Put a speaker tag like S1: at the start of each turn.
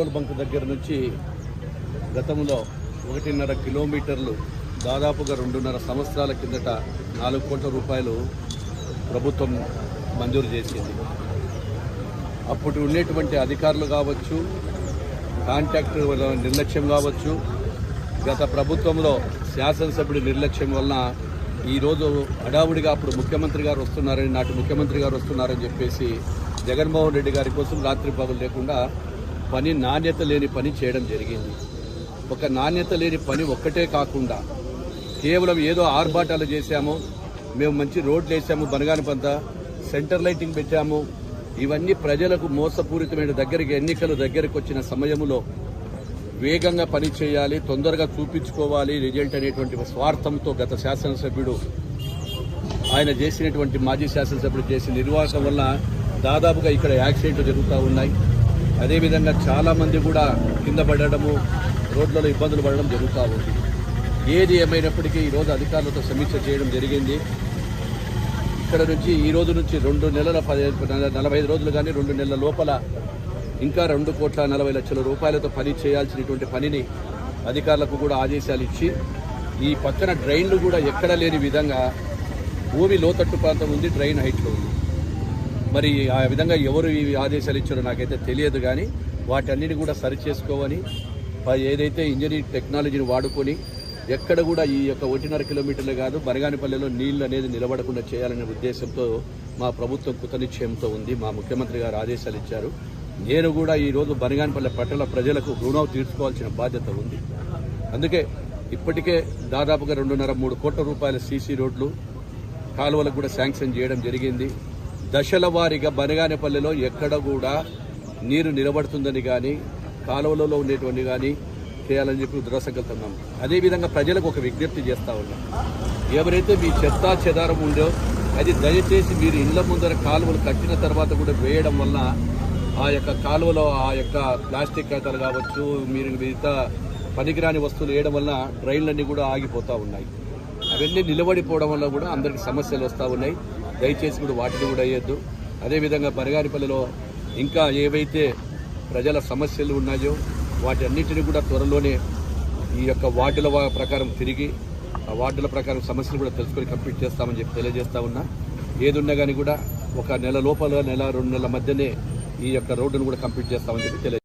S1: Petrol bunk దగ్గర నుంచి గతంలో ఒకటిన్నర కిలోమీటర్లు దాదాపుగా రెండున్నర సంవత్సరాల కిందట నాలుగు కోట్ల రూపాయలు ప్రభుత్వం మంజూరు చేసింది. అప్పుడు ఉండేటువంటి అధికారులు కావచ్చు కాంట్రాక్టర్ నిర్లక్ష్యం కావచ్చు గత ప్రభుత్వంలో శాసనసభ్యుడి నిర్లక్ష్యం వలన ఈరోజు హడావుడిగా అప్పుడు ముఖ్యమంత్రి గారు వస్తున్నారని నాటి ముఖ్యమంత్రి గారు వస్తున్నారని చెప్పేసి జగన్మోహన్ రెడ్డి గారి కోసం రాత్రి పగులు లేకుండా పని నాణ్యత లేని పని చేయడం జరిగింది. ఒక నాణ్యత లేని పని ఒక్కటే కాకుండా కేవలం ఏదో ఆర్భాటాలు చేశాము మేము మంచి రోడ్లు వేసాము బనగానపంత సెంటర్ లైటింగ్ పెట్టాము. ఇవన్నీ ప్రజలకు మోసపూరితమైన దగ్గరికి ఎన్నికలు దగ్గరకు వచ్చిన సమయంలో వేగంగా పని చేయాలి తొందరగా చూపించుకోవాలి రిజల్ట్ అనేటువంటి స్వార్థంతో గత శాసనసభ్యుడు ఆయన చేసినటువంటి మాజీ శాసనసభ్యుడు చేసిన నిర్వాహకం వల్ల దాదాపుగా ఇక్కడ యాక్సిడెంట్లు జరుగుతూ ఉన్నాయి. అదేవిధంగా చాలామంది కూడా కింద పడడము రోడ్లలో ఇబ్బందులు పడడం జరుగుతూ ఉంది. ఏది ఏమైనప్పటికీ ఈరోజు అధికారులతో సమీక్ష చేయడం జరిగింది. ఇక్కడ నుంచి ఈ రోజు నుంచి రెండు నెలల పది నలభై ఐదు రోజులు కానీ రెండు నెలల లోపల ఇంకా రెండు కోట్ల నలభై లక్షల రూపాయలతో పని చేయాల్సినటువంటి పనిని అధికారులకు కూడా ఆదేశాలు ఇచ్చి ఈ పక్కన డ్రైన్లు కూడా ఎక్కడ లేని విధంగా భూమి లోతట్టు ప్రాంతం ఉంది డ్రైన్ హైట్లో ఉంది. మరి ఆ విధంగా ఎవరు ఈ ఆదేశాలు ఇచ్చారో నాకైతే తెలియదు కానీ వాటన్నిటి కూడా సరిచేసుకోవని ఏదైతే ఇంజనీరింగ్ టెక్నాలజీని వాడుకొని ఎక్కడ కూడా ఈ యొక్క ఒకటిన్నర కిలోమీటర్లు కాదు బనగానిపల్లెలో నీళ్ళు అనేది నిలబడకుండా చేయాలనే ఉద్దేశంతో మా ప్రభుత్వం కృతనిశ్చయంతో ఉంది మా ముఖ్యమంత్రి గారు ఆదేశాలు ఇచ్చారు. నేను కూడా ఈరోజు రోజు బనగానిపల్లె పట్టణ ప్రజలకు రుణం తీర్చుకోవాల్సిన బాధ్యత ఉంది. అందుకే ఇప్పటికే దాదాపుగా రెండున్నర మూడు కోట్ల రూపాయల సీసీ రోడ్లు కాలువలకు కూడా శాంక్షన్ చేయడం జరిగింది. దశల వారీగా బనగానేపల్లిలో ఎక్కడ కూడా నీరు నిలబడుతుందని కానీ కాలువలలో ఉండేటువంటి కానీ చేయాలని చెప్పి దృఢ అదేవిధంగా ప్రజలకు ఒక విజ్ఞప్తి చేస్తా ఉన్నాం. ఎవరైతే మీ చెత్త చెదారం ఉందో అది దయచేసి మీరు ఇళ్ళ ముందర కాలువలు కట్టిన తర్వాత కూడా వేయడం వల్ల ఆ యొక్క కాలువలో ఆ యొక్క ప్లాస్టిక్ కాగితాలు కావచ్చు మీరు మిగతా పనికిరాని వస్తువులు వేయడం వల్ల డ్రైన్లన్నీ కూడా ఆగిపోతూ ఉన్నాయి. అవన్నీ నిలబడిపోవడం వల్ల కూడా అందరికి సమస్యలు వస్తూ ఉన్నాయి. దయచేసి కూడా వాటిని కూడా వేయద్దు. అదేవిధంగా బరగారిపల్లిలో ఇంకా ఏవైతే ప్రజల సమస్యలు ఉన్నాయో వాటి అన్నింటినీ కూడా త్వరలోనే ఈ యొక్క వార్డుల ప్రకారం తిరిగి ఆ వార్డుల ప్రకారం సమస్యలు కూడా తెలుసుకొని కంప్లీట్ చేస్తామని చెప్పి తెలియజేస్తా ఉన్నా. ఏదున్నా కానీ కూడా ఒక నెల లోపల నెల రెండు నెలల మధ్యనే ఈ యొక్క రోడ్డును కూడా కంప్లీట్ చేస్తామని చెప్పి తెలియజేస్తాం